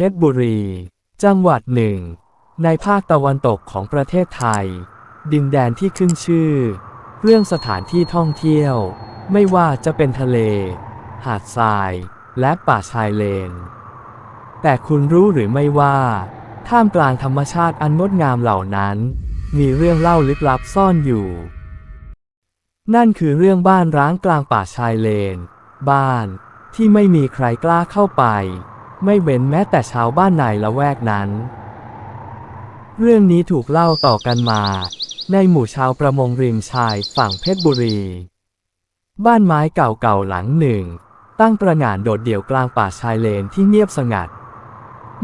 ชรบุรี จังหวัดหนึ่ง ในภาคตะวันตกของประเทศไทย ดินแดนที่ขึ้นชื่อ เรื่องสถานที่ท่องเที่ยว ไม่ว่าจะเป็นทะเล หาดทราย และป่าชายเลน แต่คุณรู้หรือไม่ว่า ท่ามกลางธรรมชาติอันงดงามเหล่านั้น มีเรื่องเล่าลึกลับซ่อนอยู่ นั่นคือเรื่องบ้านร้างกลางป่าชายเลน บ้านที่ไม่มีใครกล้าเข้าไป ไม่เว้นแม้แต่ชาวบ้านในละแวกนั้น เรื่องนี้ถูกเล่าต่อกันมา ในหมู่ชาวประมงริมชายฝั่งเพชรบุรี บ้านไม้เก่าๆหลังหนึ่ง ตั้งประงานโดดเดี่ยวกลางป่าชายเลนที่เงียบสงัด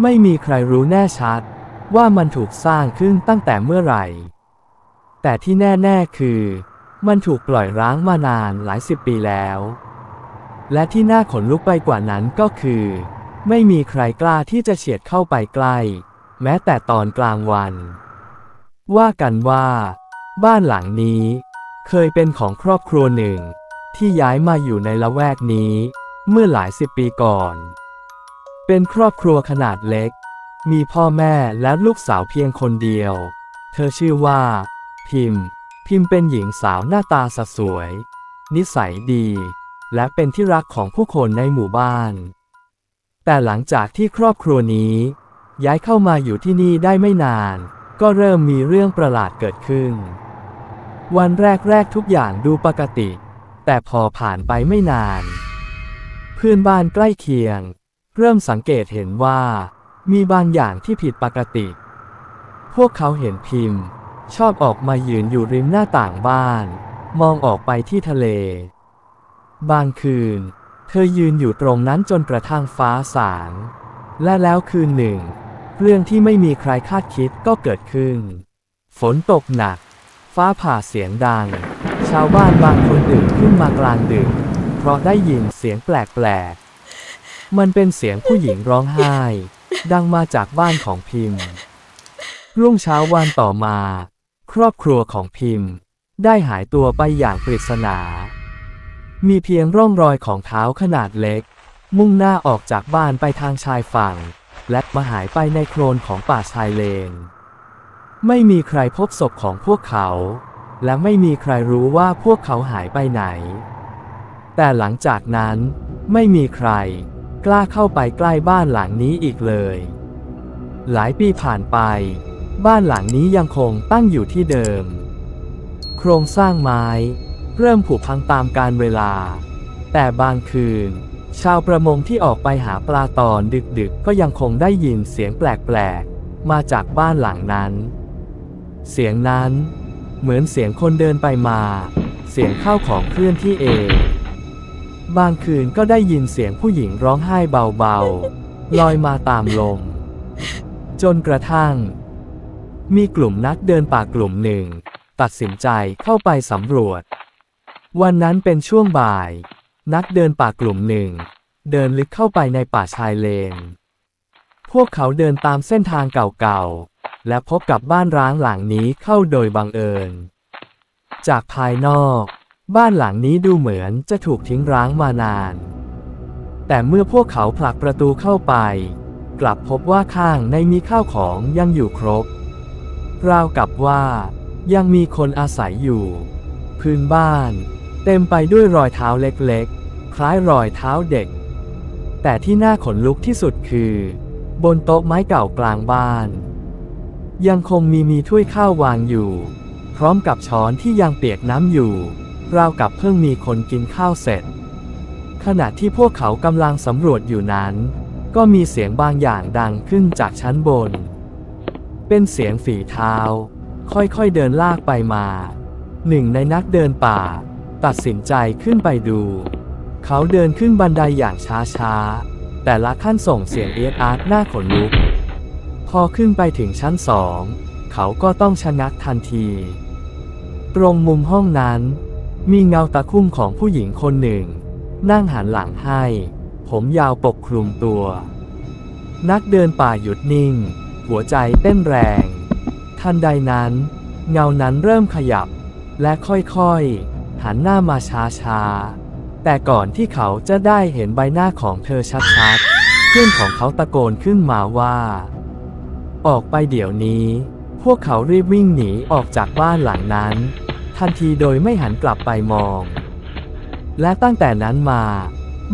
ไม่มีใครรู้แน่ชัด ว่ามันถูกสร้างขึ้นตั้งแต่เมื่อไหร่ แต่ที่แน่ๆคือ มันถูกปล่อยร้างมานานหลายสิบปีแล้ว และที่น่าขนลุกไปกว่านั้นก็คือ ไม่มีใครกล้าที่จะเฉียดเข้าไปใกล้ แม้แต่ตอนกลางวัน ว่ากันว่า บ้านหลังนี้ เคยเป็นของครอบครัวหนึ่ง ที่ย้ายมาอยู่ในละแวกนี้ เมื่อหลายสิบปีก่อน เป็นครอบครัวขนาดเล็ก มีพ่อแม่และลูกสาวเพียงคนเดียว เธอชื่อว่า พิมพ์ พิมพ์เป็นหญิงสาวหน้าตาสสวย นิสัยดี และเป็นที่รักของผู้คนในหมู่บ้าน แต่หลังจากที่ครอบครัวนี้ ย้ายเข้ามาอยู่ที่นี่ได้ไม่นาน ก็เริ่มมีเรื่องประหลาดเกิดขึ้น วันแรก ๆ ทุกอย่างดูปกติ แต่พอผ่านไปไม่นาน เพื่อนบ้านใกล้เคียง เริ่มสังเกตเห็นว่า มีบางอย่างที่ผิดปกติ พวกเขาเห็นพิมพ์ ชอบออกมายืนอยู่ริมหน้าต่างบ้าน มองออกไปที่ทะเล บางคืน เธอยืนอยู่ตรงนั้นจนกระทั่งฟ้าสาง และแล้วคืนหนึ่ง เรื่องที่ไม่มีใครคาดคิดก็เกิดขึ้น ฝนตกหนัก ฟ้าผ่าเสียงดัง ชาวบ้านบางคนตื่นขึ้นมากลางดึก เพราะได้ยินเสียงแปลกๆ มันเป็นเสียงผู้หญิงร้องไห้ ดังมาจากบ้านของพิมพ์ รุ่งเช้าวันต่อมา ครอบครัวของพิมพ์ ได้หายตัวไปอย่างปริศนา มีเพียงร่องรอยของเท้าขนาดเล็ก มุ่งหน้าออกจากบ้านไปทางชายฝั่ง และมาหายไปในโคลนของป่าชายเลน ไม่มีใครพบศพของพวกเขา และไม่มีใครรู้ว่าพวกเขาหายไปไหน แต่หลังจากนั้นไม่มีใคร กล้าเข้าไปใกล้บ้านหลังนี้อีกเลย หลายปีผ่านไป บ้านหลังนี้ยังคงตั้งอยู่ที่เดิม โครงสร้างไม้ เริ่มผุพังตามการเวลา แต่บางคืน ชาวประมงที่ออกไปหาปลาตอนดึกๆ ก็ยังคงได้ยินเสียงแปลกๆ มาจากบ้านหลังนั้น เสียงนั้นเหมือนเสียงคนเดินไปมา เสียงข้าวของเคลื่อนที่เอง บางคืนก็ได้ยินเสียงผู้หญิงร้องไห้เบาๆ ลอยมาตามลม จนกระทั่ง มีกลุ่มนักเดินป่ากลุ่มหนึ่ง ตัดสินใจเข้าไปสำรวจ วันนั้นเป็นช่วงบ่าย นักเดินป่ากลุ่มหนึ่ง เดินลึกเข้าไปในป่าชายเลน พวกเขาเดินตามเส้นทางเก่าๆ และพบกับบ้านร้างหลังนี้เข้าโดยบังเอิญ จากภายนอก บ้านหลังนี้ดูเหมือนจะถูกทิ้งร้างมานาน แต่เมื่อพวกเขาผลักประตูเข้าไป กลับพบว่าข้างในมีข้าวของยังอยู่ครบ ราวกับว่ายังมีคนอาศัยอยู่ พื้นบ้าน เต็มไปด้วยรอยเท้าเล็กๆ คล้ายรอยเท้าเด็ก แต่ที่น่าขนลุกที่สุดคือ บนโต๊ะไม้เก่ากลางบ้าน ยังคงมีมีถ้วยข้าววางอยู่ พร้อมกับช้อนที่ยังเปียกน้ำอยู่ ราวกับเพิ่งมีคนกินข้าวเสร็จ ขณะที่พวกเขากำลังสำรวจอยู่นั้น ก็มีเสียงบางอย่างดังขึ้นจากชั้นบน เป็นเสียงฝีเท้า ค่อยๆเดินลากไปมา หนึ่งในนักเดินป่า ตัดสินใจขึ้นไปดู เขาเดินขึ้นบันไดอย่างช้าๆ แต่ละขั้นส่งเสียงเอียดอาร์ตหน้าขนลุก พอขึ้นไปถึงชั้นสอง เขาก็ต้องชะงักทันที ตรงมุมห้องนั้น มีเงาตะคุ่มของผู้หญิงคนหนึ่ง นั่งหันหลังให้ ผมยาวปกคลุมตัว นักเดินป่าหยุดนิ่ง หัวใจเต้นแรง ทันใดนั้น เงานั้นเริ่มขยับและค่อยๆ หันหน้ามาช้าๆ แต่ก่อนที่เขาจะได้เห็นใบหน้าของเธอชัดเพื่อนของเขาตะโกนขึ้นมาว่า ออกไปเดี๋ยวนี้ พวกเขารีบวิ่งหนีออกจากบ้านหลังนั้น ทันทีโดยไม่หันกลับไปมอง และตั้งแต่นั้นมา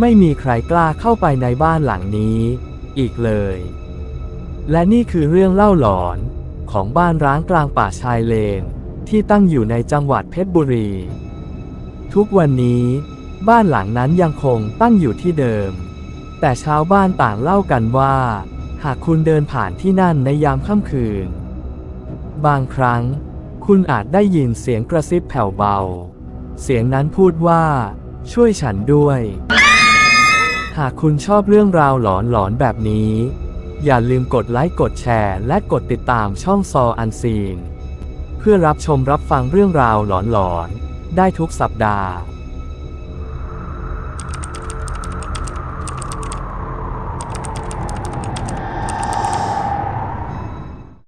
ไม่มีใครกล้าเข้าไปในบ้านหลังนี้ อีกเลย และนี่คือเรื่องเล่าหลอนของบ้านร้างกลางป่าชายเลนที่ตั้งอยู่ในจังหวัดเพชรบุรี ทุกวันนี้บ้านหลังนั้นยังคงตั้งอยู่ที่เดิม แต่ชาวบ้านต่างเล่ากันว่า หากคุณเดินผ่านที่นั่นในยามค่ำคืน บางครั้ง คุณอาจได้ยินเสียงกระซิบแผ่วเบา เสียงนั้นพูดว่า ช่วยฉันด้วย หากคุณชอบเรื่องราวหลอนๆแบบนี้ อย่าลืมกดไลค์กดแชร์ และกดติดตามช่องซออันซีน เพื่อรับชมรับฟังเรื่องราวหลอนๆ ได้ทุกสัปดาห์